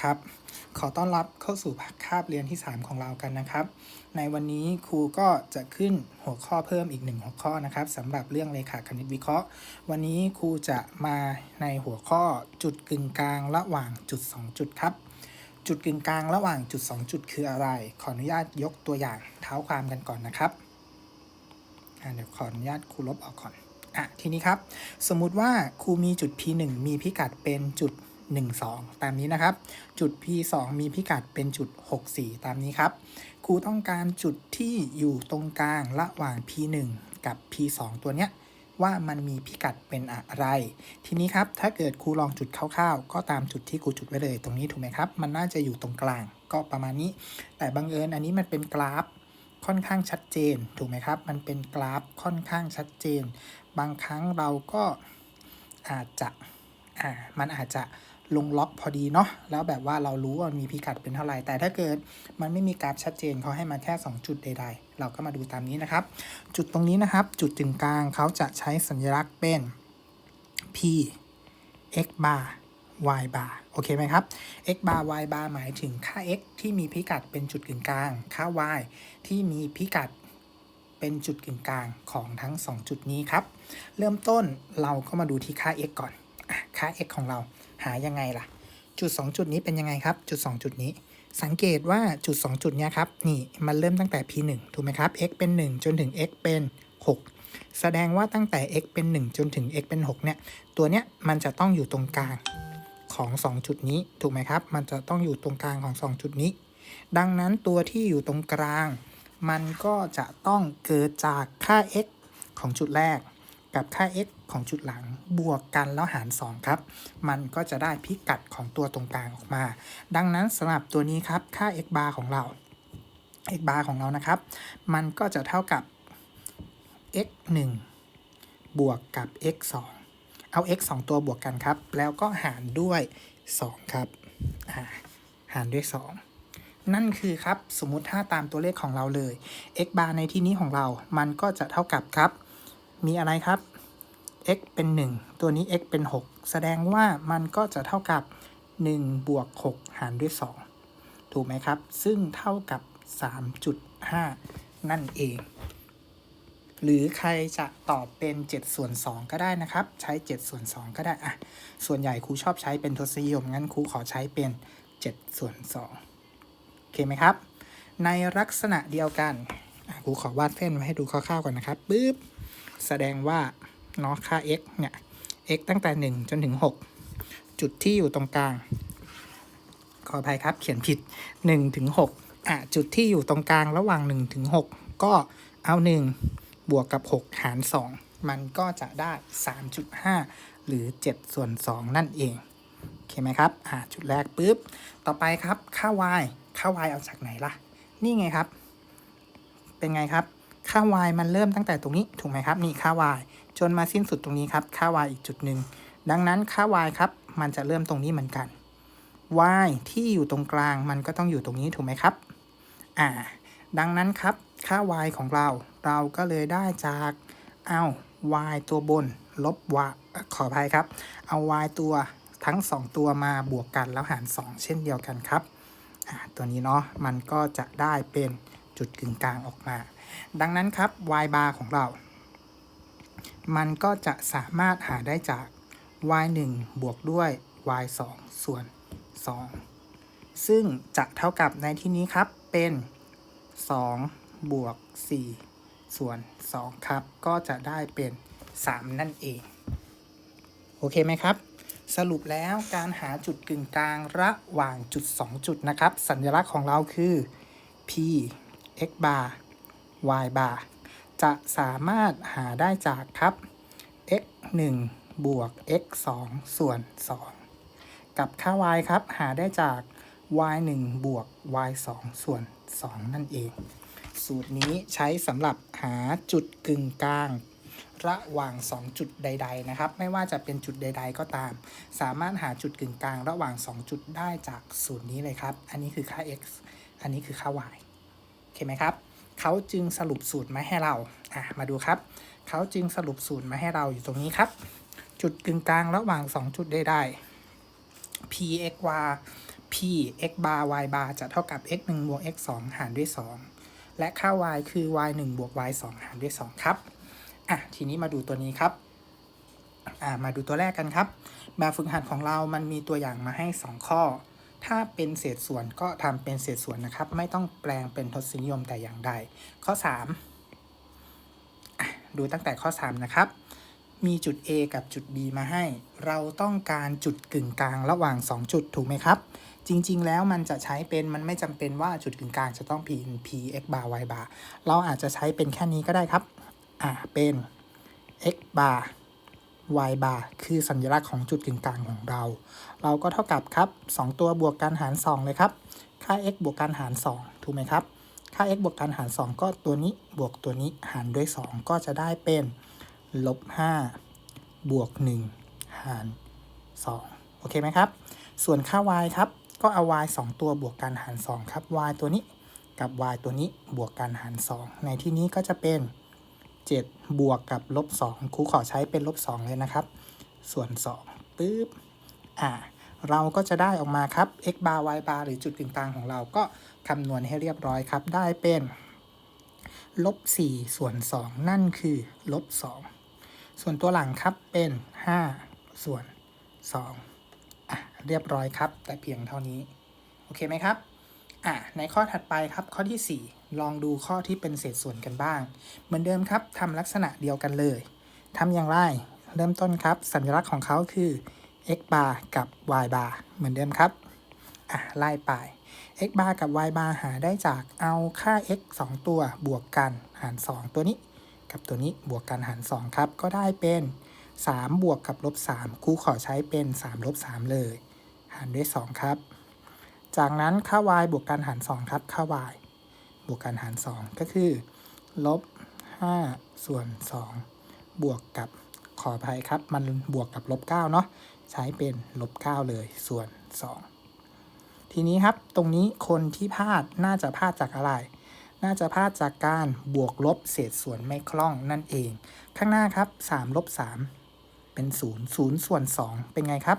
ครับ ขอต้อนรับเข้าสู่คาบเรียนที่ 3 ของเรากันนะครับ ในวันนี้ครูก็จะขึ้นหัวข้อเพิ่มอีกหนึ่งหัวข้อนะครับสำหรับเรื่องเลขาคณิตวิเคราะห์ วันนี้ครูจะมาในหัวข้อจุดกึ่งกลางระหว่างจุด 2 จุดครับ จุดกึ่งกลางระหว่างจุด 2 จุดคืออะไร ขออนุญาตยกตัวอย่างเท้าความกันก่อนนะครับเดี๋ยวขออนุญาตครูลบออกก่อนอะทีนี้ครับ สมมุติว่าครูมีจุด P1 มีพิกัดเป็นจุด 1 2 ตามนี้นะครับ จุด P2 มีพิกัดเป็นจุด 6 4 ตามนี้ครับ ครูต้องการจุดที่อยู่ตรงกลางระหว่าง P1 กับ P2 ตัวเนี้ยว่ามันมีพิกัดเป็นอะไร ทีนี้ครับ ถ้าเกิดครูลองจุดคร่าวๆ ก็ตามจุดที่ครูจุดไว้เลย ตรงนี้ถูกไหมครับ มันน่าจะอยู่ตรงกลาง ก็ประมาณนี้ แต่บังเอิญอันนี้มันเป็นกราฟค่อนข้างชัดเจน ถูกไหมครับ มันเป็นกราฟค่อนข้างชัดเจน บางครั้งเราก็อาจจะ อ่า มันอาจจะ ลงล็อกพอดีเนาะแล้วแบบว่าเรารู้ว่ามีพิกัดเป็นเท่าไหร่ แต่ถ้าเกิดมันไม่มีกราฟชัดเจนเขาให้มาแค่ 2 จุดใด ๆ เราก็มาดูตามนี้นะครับ จุดตรงนี้นะครับ จุดจึงกลางเขาจะใช้สัญลักษณ์เป็น p x bar y bar โอเคไหมครับ x bar y bar หมายถึงค่า x ที่มีพิกัดเป็นจุดกึ่งกลาง ค่า y ที่มีพิกัดเป็นจุดกึ่งกลางของทั้ง 2 จุดนี้ครับ เริ่มต้นเราก็มาดูที่ค่า x ก่อน ค่า x ของเรา หายังไงล่ะ จุด 2 จุดนี้เป็นยังไงครับ จุด 2 จุดนี้ สังเกตว่าจุด 2 จุดเนี้ยครับ นี่มันเริ่มตั้งแต่ p 1ถูกไหมครับ x เป็น 1 จนถึง x เป็น 6 แสดงว่าตั้งแต่ x เป็น 1 จนถึง x เป็น 6 เนี่ย ตัวเนี้ยมันจะต้องอยู่ตรงกลางของ 2 จุดนี้ ถูกไหมครับ มันจะต้องอยู่ตรงกลางของ 2 จุดนี้ ดังนั้นตัวที่อยู่ตรงกลาง มันก็จะต้องเกิดจากค่า x ของจุดแรก กับค่า x ของจุดหลังบวกกันแล้วหาร 2 ครับ มันก็จะได้พิกัดของตัวตรงกลางออกมา ดังนั้นสำหรับตัวนี้ครับ ค่า x bar ของเรา x bar ของเรานะครับ มันก็จะเท่ากับ x 1บวกกับ x 2เอา x 2 ตัวบวกกันครับ แล้วก็หารด้วย 2 ครับ หารด้วย 2นั่นคือครับ สมมุติถ้าตามตัวเลขของเราเลย x bar ในที่นี้ของเรา มันก็จะเท่ากับครับ มีอะไรครับ x เป็น 1 ตัวนี้ x เป็น 6 แสดงว่ามันก็จะเท่ากับ 1 บวก 6 หารด้วย 2 ถูกไหมครับ ซึ่งเท่ากับ 3.5 นั่นเอง หรือใครจะตอบเป็น 7 ส่วน 2 ก็ได้นะครับ ใช้ 7 ส่วน 2 ก็ได้อะส่วนใหญ่ครูชอบใช้เป็นทศนิยม งั้นครูขอใช้เป็น 7 ส่วน 2 โอเคไหมครับ ในลักษณะเดียวกันครูขอวาดเส้นไว้ให้ดูคร่าวๆก่อนนะครับปึ๊บแสดงว่า เนาะค่า x เนี่ย x ตั้งแต่ 1 จนถึง 6 จุดที่อยู่ตรงกลาง ขออภัยครับเขียนผิด 1 ถึง 6 อะ จุดที่อยู่ตรงกลางระหว่าง 1 ถึง 6 ก็เอา 1 บวกกับ 6 หาร 2 มันก็จะได้ 3.5 หรือ 7 ส่วน 2 นั่นเองโอเคไหมครับ อะ จุดแรกปุ๊บ ต่อไปครับค่า y ค่า y เอาจากไหนล่ะ นี่ไงครับ เป็นไงครับค่า y มันเริ่มตั้งแต่ตรงนี้ถูกไหมครับ นี่ค่า y จนมาสิ้นสุดตรงนี้ครับค่า y อีกจุดหนึ่งดังนั้นค่า y ครับ มันจะเริ่มตรงนี้เหมือนกัน y ที่อยู่ตรงกลางมันก็ต้องอยู่ตรงนี้ถูกไหมครับอ่าดังนั้นครับค่า y ของเรา เราก็เลยได้จากเอา y ตัวบน ลบ y ขออภัยครับ เอา y ตัวทั้ง 2 ตัวมาบวกกันแล้วหาร 2 เช่นเดียวกันครับตัวนี้เนาะมันก็จะได้เป็นจุดกึ่งกลางออกมา ดังนั้นครับ y bar ของเรา มันก็จะสามารถหาได้จาก y 1บวกด้วย y 2ส่วน 2 ซึ่งจะเท่ากับในที่นี้ครับเป็น 2 บวก 4 ส่วน 2 ครับ ก็จะได้เป็น 3 นั่นเอง โอเคไหมครับ สรุปแล้วการหาจุดกึ่งกลางระหว่างจุด 2 จุดนะครับ สัญลักษณ์ของเราคือ p x bar y bar จะสามารถหาได้จากครับ x 1บวก x 2ส่วน 2 กับค่า y ครับ หาได้จาก y 1บวก y 2ส่วน 2 นั่นเอง สูตรนี้ใช้สำหรับหาจุดกึ่งกลาง ระหว่าง 2 จุดใด ๆ นะครับ ไม่ว่าจะเป็นจุดใด ๆ ก็ตาม สามารถหาจุดกึ่งกลางระหว่าง 2 จุดได้จากสูตรนี้เลยครับ อันนี้คือค่า x อันนี้คือค่า y โอเคไหมครับ เขาจึงสรุปสูตรมาให้เราอะมาดูครับ เขาจึงสรุปสูตรมาให้เราอยู่ตรงนี้ครับ จุดกึ่งกลางระหว่าง 2 จุดใดๆ p x y p p x bar y bar จะเท่ากับ x 1บวก x 2หารด้วย 2 และค่า y คือ y 1บวก y 2หารด้วย 2 ครับอะทีนี้มาดูตัวนี้ครับอ่ามาดูตัวแรกกันครับ แบบฝึกหัดของเรามันมีตัวอย่างมาให้ 2 ข้อ ถ้าเป็นเศษส่วนก็ทำเป็นเศษส่วนนะครับ ไม่ต้องแปลงเป็นทศนิยมแต่อย่างใด ข้อ 3 ดูตั้งแต่ข้อ 3 นะครับ มีจุด A กับจุด B มาให้ เราต้องการจุดกึ่งกลางระหว่าง 2 จุดถูกไหมครับ จริง ๆ แล้วมันจะใช้เป็นมันไม่จำเป็นว่าจุดกึ่งกลางจะต้อง p p x bar y bar เราอาจจะใช้เป็นแค่นี้ก็ได้ครับ อ่าเป็น x bar y bar คือสัญลักษณ์ของจุดกึ่งกลางของเรา เราก็เท่ากับครับ 2 ตัวบวกกันหาร 2 เลยครับ ค่า x บวกกันหาร 2 ถูกไหมครับ ค่า x บวกกันหาร 2 ก็ตัวนี้บวกตัวนี้หารด้วย 2 ก็จะได้เป็นลบ5บวก 1 หาร 2 โอเคไหมครับ ส่วนค่า y ครับ ก็เอา y 2 ตัวบวกกันหาร 2 ครับ y ตัวนี้กับ y ตัวนี้บวกกันหาร 2 ในที่นี้ก็จะเป็น 7 บวกกับลบ2ครูขอใช้เป็นลบ2เลยนะครับ ส่วน2ปึ๊บอ่าเราก็จะได้ออกมาครับ x bar y bar หรือจุดกึ่งกลางของเราก็คำนวณให้เรียบร้อยครับ ได้เป็นลบ4ส่วน 2 นั่นคือลบ2ส่วนตัวหลังครับเป็น 5 ส่วน2อะเรียบร้อยครับ แต่เพียงเท่านี้ โอเคไหมครับอะในข้อถัดไปครับข้อที่ 4 ลองดูข้อที่เป็นเศษส่วนกันบ้าง เหมือนเดิมครับทำลักษณะเดียวกันเลยทำอย่างไร เริ่มต้นครับ สัญลักษณ์ของเขาคือ x bar กับ y bar เหมือนเดิมครับ อะ ไล่ไป x bar กับ y bar หาได้จากเอาค่า x 2 ตัวบวกกันหาร 2 ตัวนี้ กับตัวนี้บวกกันหาร 2 ครับ ก็ได้เป็น 3 บวกกับลบ3ครูขอใช้เป็น3ลบ3เลย หารด้วย 2 ครับ จากนั้นค่า y บวกกันหาร 2 ครับ ค่า y บวกกันหาร 2 ก็คือลบ5ส่วน 2 บวกกับขออภัยครับ มันบวกกับลบ9เนาะใช้เป็นลบ9เลยส่วน 2 ทีนี้ครับตรงนี้คนที่พลาดน่าจะพลาดจากอะไร น่าจะพลาดจากการบวกลบเศษส่วนไม่คล่องนั่นเอง ข้างหน้าครับ3ลบ3เป็น 0 0ส่วน 2 เป็นไงครับ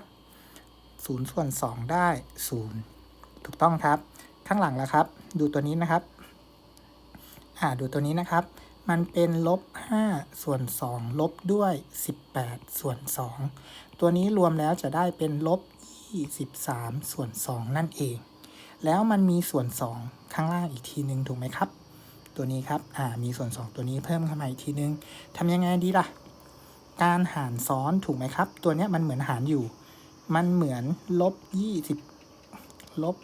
0ส่วน 2 ได้ 0 ถูกต้องครับ ข้างหลังแล้วครับ ดูตัวนี้นะครับ ดูตัวนี้นะครับ มันเป็นลบ5ส่วน2ลบด้วย 18 ส่วน 2 ตัวนี้รวมแล้วจะได้เป็นลบ23ส่วน 2 นั่นเอง แล้วมันมีส่วน 2 ข้างล่างอีกทีนึงถูกไหมครับ ตัวนี้ครับอ่ามีส่วน 2 ตัวนี้เพิ่มเข้ามาอีกทีนึงทำยังไงดีล่ะ การหารซ้อนถูกไหมครับ ตัวเนี้ยมันเหมือนหารอยู่ มันเหมือนลบ20ลบ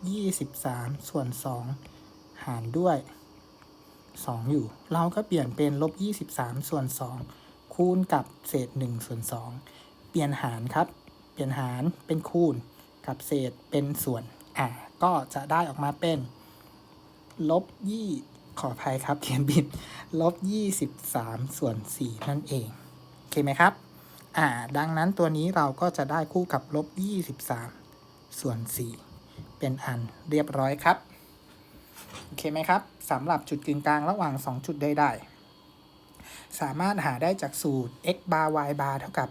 23ส่วน 2 หารด้วย 2 อยู่ เราก็เปลี่ยนเป็นลบ 23 ส่วน 2 คูณกับเศษ 1 ส่วน 2 เปลี่ยนหารครับ เปลี่ยนหารเป็นคูณกับเศษเป็นส่วนอ่าก็จะได้ออกมาเป็นลบยี่ขออภัยครับเขียนผิดลบ23ส่วน4นั่นเองโอเคไหมครับอ่าดังนั้นตัวนี้เราก็จะได้คู่กับลบ23ส่วน4เป็นอันเรียบร้อยครับ โอเคไหมครับสำหรับจุดกึ่งกลางระหว่าง 2 จุดใดๆสามารถหาได้จากสูตร x bar y bar เท่ากับ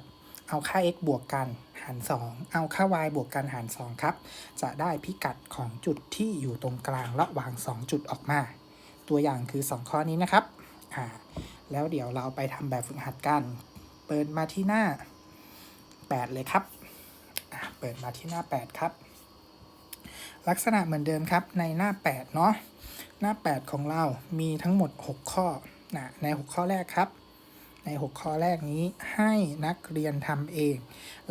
เอาค่า x บวกกันหาร 2 เอาค่า y บวกกันหาร 2 ครับ จะได้พิกัดของจุดที่อยู่ตรงกลางระหว่าง 2 จุดออกมา ตัวอย่างคือ 2 ข้อนี้นะครับ อ่า แล้วเดี๋ยวเราไปทำแบบฝึกหัดกัน เปิดมาที่หน้า 8 เลยครับ เปิดมาที่หน้า 8 ครับ ลักษณะเหมือนเดิมครับในหน้า 8 เนาะหน้า 8 ของเรามีทั้งหมด 6 ข้อนะใน 6 ข้อแรกครับ ใน 6 ข้อแรกนี้ให้นักเรียนทำเอง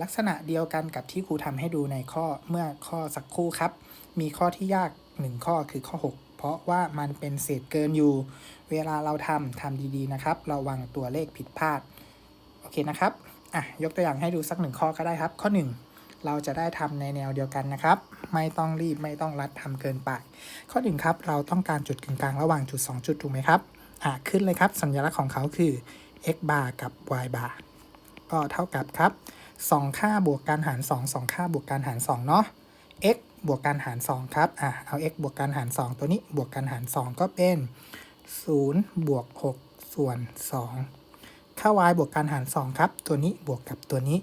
ลักษณะเดียวกันกับที่ครูทำให้ดูในข้อเมื่อข้อสักครู่ครับ มีข้อที่ยาก 1 ข้อคือข้อ6เพราะว่ามันเป็นเศษเกินอยู่ เวลาเราทำทำดีๆนะครับ ระวังตัวเลขผิดพลาด โอเคนะครับ อะ ยกตัวอย่างให้ดูสักหนึ่งข้อก็ได้ครับ ข้อ 1 เราจะได้ทำในแนวเดียวกันนะครับ ไม่ต้องรีบไม่ต้องรัดทำเกินไป ข้อหนึ่งครับเราต้องการจุดกึ่งกลางระหว่างจุด 2 จุดถูกไหมครับอะขึ้นเลยครับ สัญลักษณ์ของเขาคือ x bar กับ y bar ก็เท่ากับครับ 2 ค่าบวกกันหาร 2 2 ค่าบวกกันหาร 2 เนาะ x บวกกันหาร 2 ครับ อะ เอา x บวกกันหาร 2 ตัวนี้ บวกกันหาร 2 ก็เป็น 0 บวก 6 ส่วน 2 ค่า y บวกกันหาร 2 ครับ ตัวนี้บวกกับตัวนี้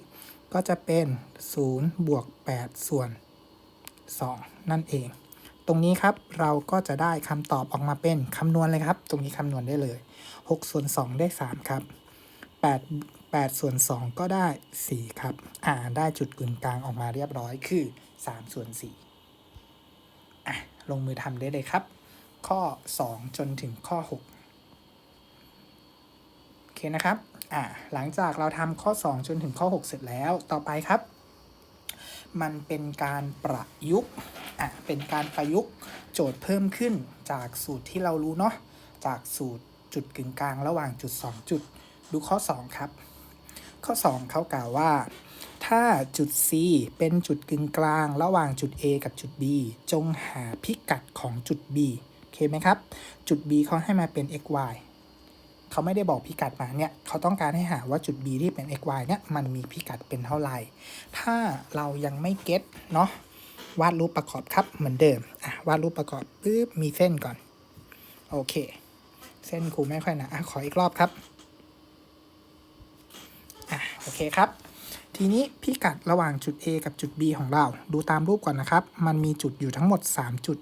ก็จะเป็น 0 บวก 8 ส่วน 2 นั่นเอง ตรงนี้ครับเราก็จะได้คำตอบออกมาเป็นคำนวณเลยครับ ตรงนี้คำนวณได้เลย6ส่วน2ได้ 3 ครับ8 8ส่วน2ก็ได้ 4 ครับ อ่า ได้จุดกึ่งกลางออกมาเรียบร้อยคือ 3 ส่วน4อะ ลงมือทำได้เลยครับ ข้อ 2 จนถึงข้อ 6 โอเคนะครับ อ่า หลังจากเราทำข้อ 2 จนถึงข้อ 6 เสร็จแล้ว ต่อไปครับ มันเป็นการประยุกต์อะเป็นการประยุกต์โจทย์เพิ่มขึ้นจากสูตรที่เรารู้เนาะจากสูตรจุดกึ่งกลางระหว่างจุด 2 จุด ดูข้อ 2 ครับ ข้อ 2เขากล่าวว่า ถ้าจุด C เป็นจุดกึ่งกลางระหว่างจุด A กับจุด B จงหาพิกัดของจุด B โอเคไหมครับ จุด B เขาให้มาเป็น x y เขาไม่ได้บอกพิกัดมาเนี่ยเขาต้องการให้หาว่าจุด B ที่เป็น x y เนี่ยมันมีพิกัดเป็นเท่าไหร่ ถ้าเรายังไม่เก็ตเนาะวาดรูปประกอบครับเหมือนเดิมอะวาดรูปประกอบปึ๊บมีเส้นก่อน โอเค เส้นครูไม่ค่อยนะอะขออีกรอบครับอะโอเคครับ ทีนี้พิกัดระหว่างจุด A กับจุด B ของเรา ดูตามรูปก่อนนะครับ มันมีจุดอยู่ทั้งหมด 3 จุด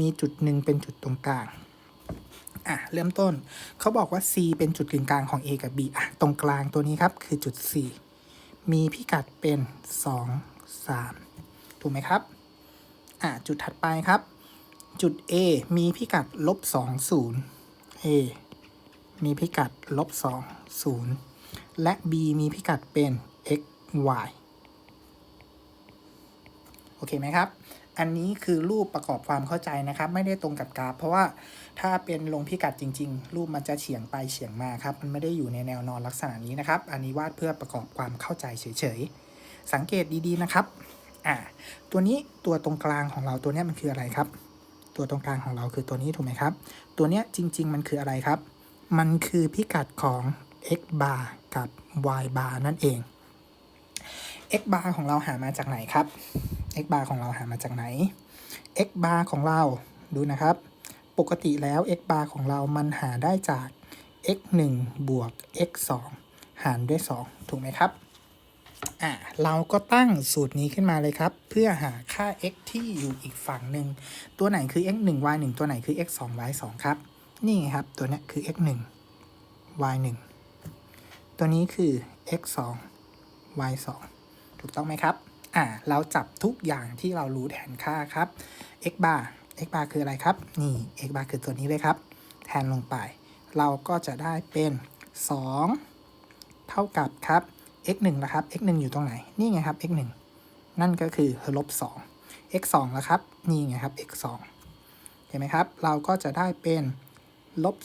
มีจุดหนึ่งเป็นจุดตรงกลาง อะเริ่มต้นเขาบอกว่า C เป็นจุดกึ่งกลางของ A กับ B อะตรงกลางตัวนี้ครับคือจุด C มีพิกัดเป็น 2 3 ถูกไหมครับอะจุดถัดไปครับ จุด A มีพิกัดลบ2 0 A มีพิกัดลบ2 0 และ B มีพิกัดเป็น x y โอเคไหมครับ อันนี้คือรูปประกอบความเข้าใจนะครับ ไม่ได้ตรงกับกราฟ เพราะว่าถ้าเป็นลงพิกัดจริง ๆ รูปมันจะเฉียงไปเฉียงมาครับ มันไม่ได้อยู่ในแนวนอนลักษณะนี้นะครับ อันนี้วาดเพื่อประกอบความเข้าใจเฉยๆ สังเกตดีๆนะครับ อ่า ตัวนี้ตัวตรงกลางของเราตัวนี้มันคืออะไรครับ ตัวตรงกลางของเราคือตัวนี้ถูกไหมครับ ตัวนี้จริง ๆ มันคืออะไรครับ มันคือพิกัดของ x bar กับ y bar นั่นเอง x bar ของเราหามาจากไหนครับ x bar ของเราหามาจากไหน x bar ของเราดูนะครับ ปกติแล้ว x bar ของเรามันหาได้จาก x 1บวก x 2หารด้วย 2 ถูกไหมครับอ่าเราก็ตั้งสูตรนี้ขึ้นมาเลยครับ เพื่อหาค่า x ที่อยู่อีกฝั่งหนึ่ง ตัวไหนคือ x 1 y 1ตัวไหนคือ x 2 y 2ครับ นี่ครับ ตัวนี้คือ x 1 y 1ตัวนี้คือ x 2 y 2 ถูกต้องไหมครับอ่าเราจับทุกอย่างที่เรารู้แทนค่าครับ x bar x bar คืออะไรครับ นี่ x bar คือตัวนี้เลยครับ แทนลงไป เราก็จะได้เป็น 2 เท่ากับครับ x 1นะครับ x 1อยู่ตรงไหน นี่ไงครับ x 1นั่นก็คือลบ2 x 2แล้วครับ นี่ไงครับ x 2เห็นไหมครับ เราก็จะได้เป็นลบ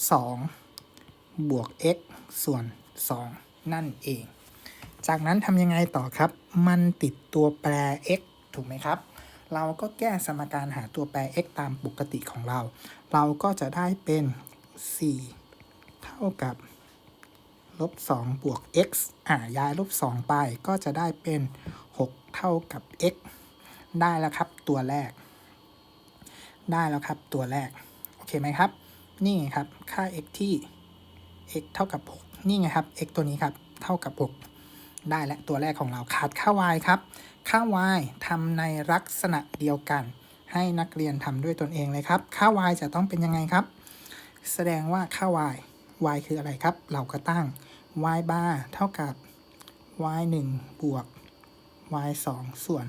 2บวก x ส่วน 2 นั่นเอง จากนั้นทำยังไงต่อครับ มันติดตัวแปร x ถูกไหมครับ เราก็แก้สมการหาตัวแปร x ตามปกติของเรา เราก็จะได้เป็น 4 เท่ากับลบ2บวก x อ่าย้ายลบ2ไปก็จะได้เป็น 6 เท่ากับ x ได้แล้วครับตัวแรก ได้แล้วครับตัวแรก โอเคไหมครับ นี่ไงครับ ค่า x ที่ x เท่ากับ 6 นี่ไงครับ x ตัวนี้ครับ เท่ากับ 6 ได้และตัวแรกของเราขาดค่า y ครับ ค่า y ทำในลักษณะเดียวกัน ให้นักเรียนทำด้วยตนเองเลยครับ ค่า y จะต้องเป็นยังไงครับ แสดงว่าค่า y y คืออะไรครับ เราก็ตั้ง y bar เท่ากับ y 1บวก y 2ส่วน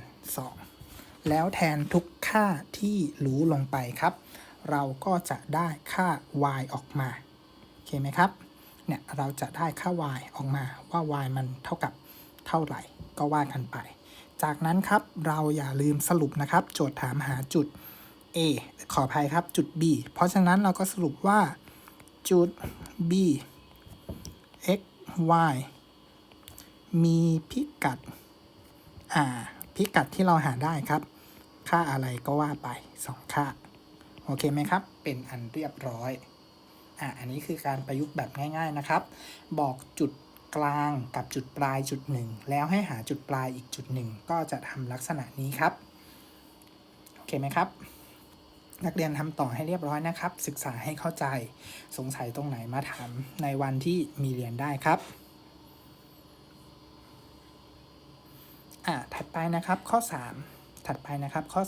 2 แล้วแทนทุกค่าที่รู้ลงไปครับ เราก็จะได้ค่า y ออกมา โอเคไหมครับ เนี่ย เราจะได้ค่า y ออกมาว่า y มันเท่ากับ เท่าไหร่ก็ว่ากันไป จากนั้นครับเราอย่าลืมสรุปนะครับ โจทย์ถามหาจุด A ขออภัยครับจุด B เพราะฉะนั้นเราก็สรุปว่าจุด B x y มีพิกัด อ่า พิกัดที่เราหาได้ครับ ค่าอะไรก็ว่าไป 2 ค่า โอเคไหมครับ เป็นอันเรียบร้อย อ่าอันนี้คือการประยุกต์แบบง่าย ๆนะครับ บอกจุด กลางกับจุดปลายจุดหนึ่งแล้วให้หาจุดปลายอีกจุดหนึ่งก็จะทำลักษณะนี้ครับ โอเคไหมครับ นักเรียนทำต่อให้เรียบร้อยนะครับ ศึกษาให้เข้าใจสงสัยตรงไหนมาถามในวันที่มีเรียนได้ครับอ่าถัดไปนะครับข้อ3ถัดถัดไปนะครับข้อ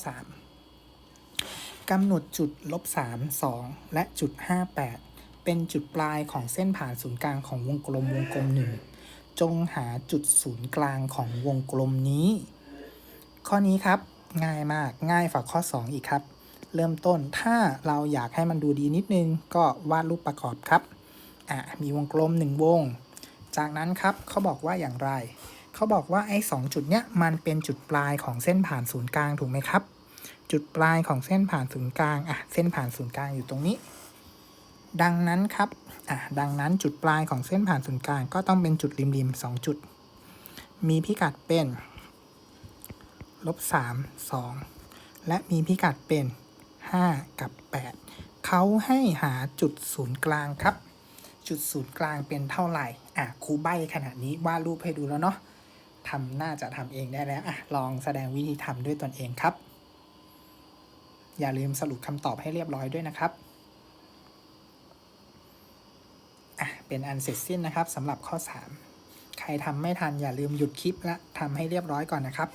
3กำหนดจุดลบ3 2 และจุด 58 เป็นจุดปลายของเส้นผ่านศูนย์กลางของวงกลมวงกลมหนึ่งจงหาจุดศูนย์กลางของวงกลมนี้ ข้อนี้ครับง่ายมากง่ายฝากข้อ 2 อีกครับ เริ่มต้นถ้าเราอยากให้มันดูดีนิดนึง ก็วาดรูปประกอบครับอะมีวงกลม 1 วง จากนั้นครับเขาบอกว่าอย่างไร เขาบอกว่าไอ้สองจุดเนี้ยมันเป็นจุดปลายของเส้นผ่านศูนย์กลางถูกไหมครับ จุดปลายของเส้นผ่านศูนย์กลางอะเส้นผ่านศูนย์กลางอยู่ตรงนี้ ดังนั้นครับอะดังนั้นจุดปลายของเส้นผ่านศูนย์กลางก็ต้องเป็นจุดริมๆสองจุด มีพิกัดเป็นลบสามสองและมีพิกัดเป็น 5 กับ 8 เขาให้หาจุดศูนย์กลางครับ จุดศูนย์กลางเป็นเท่าไหร่ อะครูใบขนาดนี้วาดรูปให้ดูแล้วเนาะทำน่าจะทำเองได้แล้ว อะ ลองแสดงวิธีทำด้วยตนเองครับ อย่าลืมสรุปคำตอบให้เรียบร้อยด้วยนะครับ อะเป็นอันเสร็จสิ้นนะครับสำหรับข้อ 3 ใครทำไม่ทันอย่าลืมหยุดคลิปและทำให้เรียบร้อยก่อนนะครับ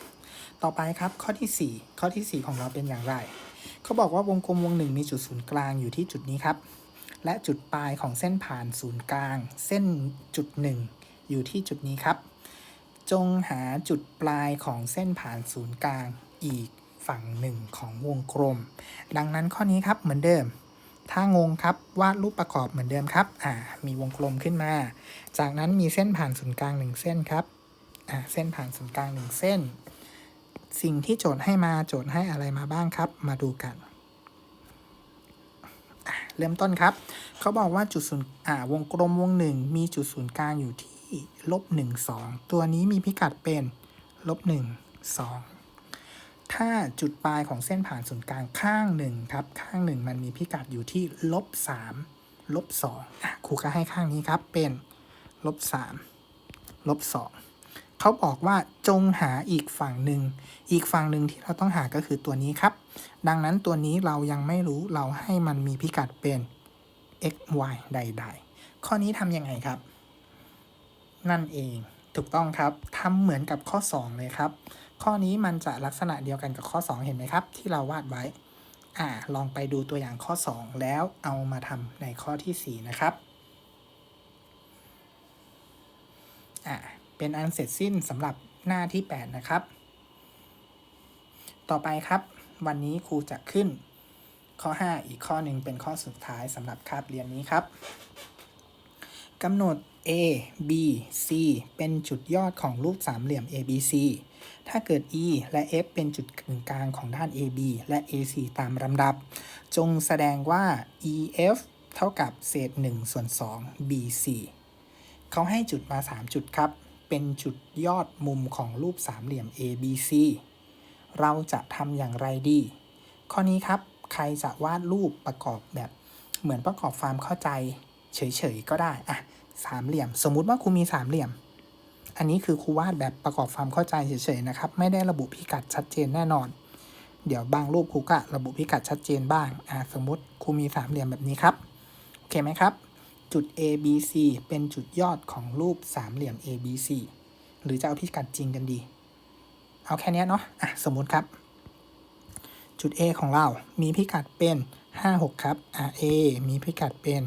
ต่อไปครับข้อที่ 4 ข้อที่ 4 ของเราเป็นอย่างไร เขาบอกว่าวงกลมวงหนึ่งมีจุดศูนย์กลางอยู่ที่จุดนี้ครับ และจุดปลายของเส้นผ่านศูนย์กลาง เส้นจุดหนึ่งอยู่ที่จุดนี้ครับ จงหาจุดปลายของเส้นผ่านศูนย์กลางอีกฝั่งหนึ่งของวงกลม ดังนั้นข้อนี้ครับเหมือนเดิม ถ้างงครับวาดรูปประกอบเหมือนเดิมครับอ่ามีวงกลมขึ้นมา จากนั้นมีเส้นผ่านศูนย์กลางหนึ่งเส้นครับอ่าเส้นผ่านศูนย์กลางหนึ่งเส้น สิ่งที่โจทย์ให้มาโจทย์ให้อะไรมาบ้างครับ มาดูกัน เริ่มต้นครับ เขาบอกว่าจุดศูนย์อ่าวงกลมวงหนึ่งมีจุดศูนย์กลางอยู่ที่ลบหนึ่งสองตัวนี้มีพิกัดเป็นลบหนึ่งสอง ถ้าจุดปลายของเส้นผ่านศูนย์กลางข้างหนึ่งครับ ข้างหนึ่งมันมีพิกัดอยู่ที่ลบสามลบสองอะครูก็ให้ข้างนี้ครับเป็นลบสามลบสองเขาบอกว่าจงหาอีกฝั่งหนึ่ง อีกฝั่งหนึ่งที่เราต้องหาก็คือตัวนี้ครับ ดังนั้นตัวนี้เรายังไม่รู้เราให้มันมีพิกัดเป็น x y ใด ๆ ข้อนี้ทำยังไงครับ นั่นเองถูกต้องครับทำเหมือนกับข้อ 2 เลยครับ ข้อนี้มันจะลักษณะเดียวกันกับข้อ 2 เห็นไหมครับ ที่เราวาดไว้ อ่า ลองไปดูตัวอย่างข้อ 2 แล้วเอามาทำในข้อทีสี่ 4 นะครับ อ่า เป็นอันเสร็จสิ้นสำหรับหน้าที่ 8 นะครับ ต่อไปครับ วันนี้ครูจะขึ้นข้อ 5 อีกข้อหนึ่งเป็นข้อสุดท้ายสำหรับคาบเรียนนี้ครับกำหนด A B C เป็นจุดยอดของรูปสามเหลี่ยม ABC ถ้าเกิด E และ F เป็นจุดกึ่งกลางของด้าน AB และ AC ตามลำดับ จงแสดงว่า EF เท่ากับเศษ1ส่วน2 BC เขาให้จุดมา 3 จุดครับ เป็นจุดยอดมุมของรูปสามเหลี่ยม ABC เราจะทำอย่างไรดี ข้อนี้ครับ ใครจะวาดรูปประกอบแบบเหมือนประกอบความเข้าใจ เฉยๆก็ได้อะสามเหลี่ยม สมมุติว่าครูมีสามเหลี่ยม อันนี้คือครูวาดแบบประกอบความเข้าใจเฉยๆนะครับ ไม่ได้ระบุพิกัดชัดเจนแน่นอน เดี๋ยวบางรูปครูก็ระบุพิกัดชัดเจนบ้างอ่าสมมติครูมีสามเหลี่ยมแบบนี้ครับ โอเคไหมครับ จุด A B C เป็นจุดยอดของรูปสามเหลี่ยม A B C หรือจะเอาพิกัดจริงกันดี เอาแค่นี้เนาะอะสมมติครับ จุด A ของเรา มีพิกัดเป็น 5 6 ครับอะ A มีพิกัดเป็น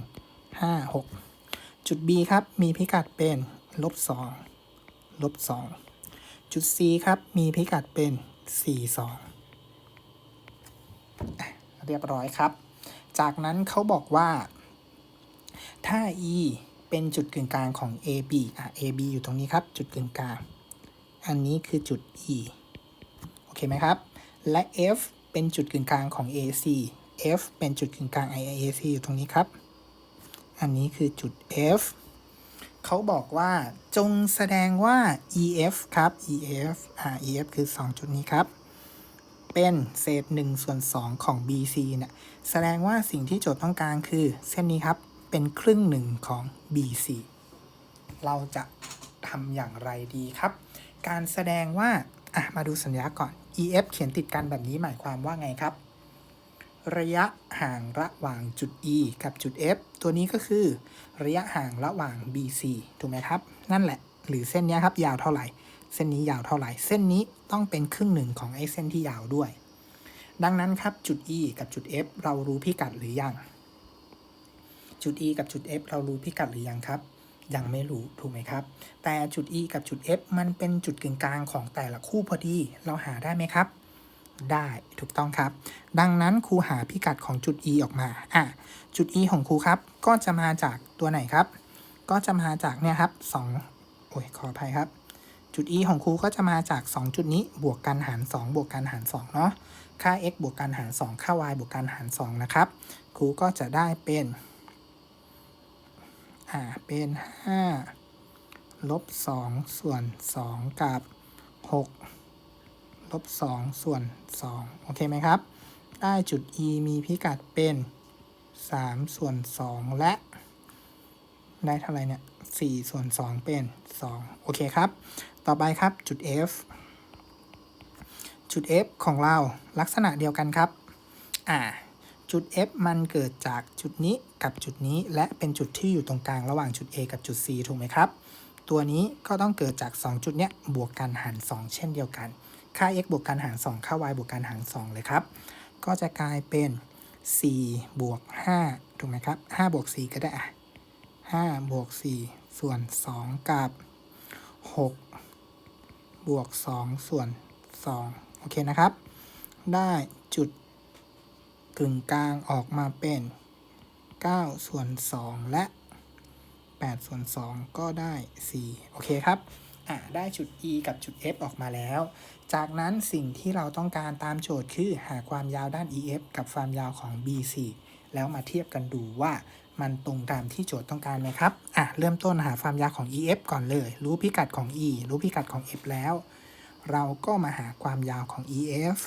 5 6 จุด B ครับ มีพิกัดเป็นลบ2 ลบ2จุด C ครับ มีพิกัดเป็น 4 2อะเรียบร้อยครับ จากนั้นเขาบอกว่า ถ้า E เป็นจุดกึ่งกลางของ AB อะ AB อยู่ตรงนี้ครับ จุดกึ่งกลาง อันนี้คือจุด E โอเคไหมครับ และ F เป็นจุดกึ่งกลางของ AC F เป็นจุดกึ่งกลาง IAC อยู่ตรงนี้ครับ อันนี้คือจุด F เขาบอกว่าจงแสดงว่า EF ครับ EF อ่า EF คือ 2 จุดนี้ครับ เป็นเศษ1ส่วน2ของ BC เนี่ยแสดงว่าสิ่งที่โจทย์ต้องการคือเส้นนี้ครับ เป็นครึ่งหนึ่งของ BC เราจะทำอย่างไรดีครับ การแสดงว่า อะ มาดูสัญญาก่อน EF เขียนติดกันแบบนี้หมายความว่าไงครับ ระยะห่างระหว่างจุด E กับจุด F ตัวนี้ก็คือระยะห่างระหว่าง BC ถูกไหมครับ นั่นแหละ หรือเส้นนี้ครับยาวเท่าไหร่ เส้นนี้ยาวเท่าไหร่ เส้นนี้ต้องเป็นครึ่งหนึ่งของไอ้เส้นที่ยาวด้วย ดังนั้นครับจุด E กับจุด F เรารู้พิกัดหรือยัง จุด E กับจุด F เรารู้พิกัดหรือยังครับ ยังไม่รู้ถูกไหมครับ แต่จุด E กับจุด F มันเป็นจุดกึ่งกลางของแต่ละคู่พอดี เราหาได้ไหมครับ ได้ถูกต้องครับ ดังนั้นครูหาพิกัดของจุด E ออกมาอะจุด E ของครูครับ ก็จะมาจากตัวไหนครับ ก็จะมาจากเนี่ยครับ2โอ้ยขออภัยครับ จุด E ของครูก็จะมาจาก 2 จุดนี้บวกกันหาร 2 บวกกันหาร 2 เนาะค่า x บวกกันหาร 2 ค่า y บวกกันหาร 2 นะครับ ครูก็จะได้เป็นอ่าเป็น5ลบ2ส่วน 2 กับ 6 ลบ2ส่วน 2 โอเคไหมครับ ได้จุด e มีพิกัดเป็น 3 ส่วน 2 และ ได้เท่าไหร่เนี่ย4ส่วน 2 เป็น 2 โอเคครับ ต่อไปครับจุด f จุด f ของเราลักษณะเดียวกันครับ อ่า จุด f มันเกิดจากจุดนี้กับจุดนี้ และเป็นจุดที่อยู่ตรงกลางระหว่างจุด a กับจุด c ถูกไหมครับ ตัวนี้ก็ต้องเกิดจาก 2 จุดเนี้ยบวกกันหาร 2 เช่นเดียวกัน ค่า x บวกกันหาร 2 ค่า y บวกกันหาร 2 เลยครับ ก็จะกลายเป็น 4 บวก 5 ถูกไหมครับ 5 บวก 4 ก็ได้อะ5บวก 4 ส่วน 2 กับ 6 บวก 2 ส่วน 2 โอเคนะครับ ได้จุดกึ่งกลางออกมาเป็น 9 ส่วน 2 และ 8 ส่วน 2 ก็ได้ 4 โอเคครับ อ่าได้จุด e กับจุด f ออกมาแล้ว จากนั้นสิ่งที่เราต้องการตามโจทย์คือหาความยาวด้าน ef กับความยาวของ bc แล้วมาเทียบกันดูว่ามันตรงตามที่โจทย์ต้องการไหมครับ อะ เริ่มต้นหาความยาวของ ef ก่อนเลย รู้พิกัดของ e รู้พิกัดของ f แล้ว เราก็มาหาความยาวของ ef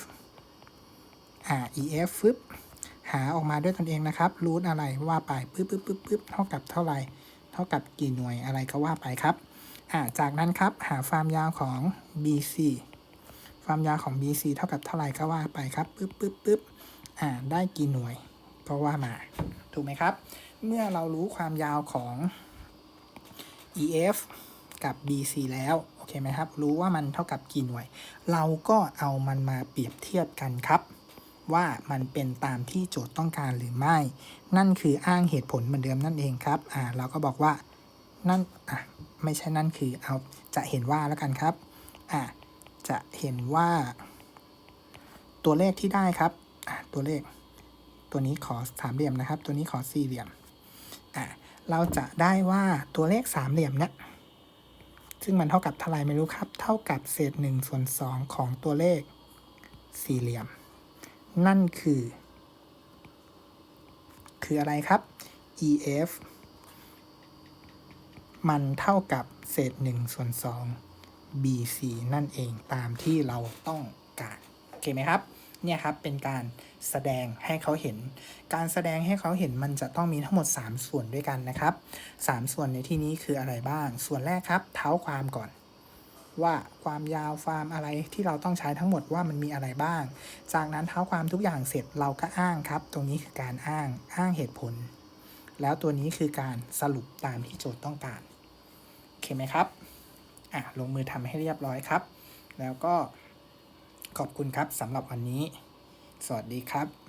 อ่า ef ฟึบหาออกมาด้วยตนเองนะครับ รูทอะไรว่าไปปึ๊บปึ๊บปึ๊บปึ๊บเท่ากับเท่าไหร่ เท่ากับกี่หน่วยอะไรก็ว่าไปครับ จากนั้นครับหาความยาวของ BC ความยาวของ BC เท่ากับเท่าไหร่ก็ว่าไปครับปึ๊บปึ๊บปึ๊บอ่าได้กี่หน่วยก็ว่ามา ถูกไหมครับ เมื่อเรารู้ความยาวของ EF กับ BC แล้ว โอเคไหมครับ รู้ว่ามันเท่ากับกี่หน่วย เราก็เอามันมาเปรียบเทียบกันครับ ว่ามันเป็นตามที่โจทย์ต้องการหรือไม่ นั่นคืออ้างเหตุผลเหมือนเดิมนั่นเองครับ อ่า เราก็บอกว่า นั่น อะ ไม่ใช่นั่นคือเอาจะเห็นว่าแล้วกันครับอะจะเห็นว่า ตัวเลขที่ได้ครับอะตัวเลข ตัวนี้ขอสามเหลี่ยมนะครับ ตัวนี้ขอสี่เหลี่ยมอะเราจะได้ว่าตัวเลขสามเหลี่ยมเนี่ยซึ่งมันเท่ากับเท่าไรไม่รู้ครับ เท่ากับเศษหนึ่งส่วนสองของตัวเลขสี่เหลี่ยม นั่นคือ คืออะไรครับ EF มันเท่ากับเศษ1ส่วน2 BC นั่นเองตามที่เราต้องการโอเคไหมครับเนี่ยครับเป็นการแสดงให้เขาเห็น การแสดงให้เขาเห็นมันจะต้องมีทั้งหมด 3 ส่วนด้วยกันนะครับ 3 ส่วนในที่นี้คืออะไรบ้าง ส่วนแรกครับ เท้าความก่อน ว่าความยาวความอะไรที่เราต้องใช้ทั้งหมดว่ามันมีอะไรบ้าง จากนั้นเท้าความทุกอย่างเสร็จเราก็อ้างครับ ตรงนี้คือการอ้างอ้างเหตุผล แล้วตัวนี้คือการสรุปตามที่โจทย์ต้องการ โอเคไหมครับ อะ ลงมือทำให้เรียบร้อยครับ แล้วก็ขอบคุณครับสำหรับวันนี้ สวัสดีครับ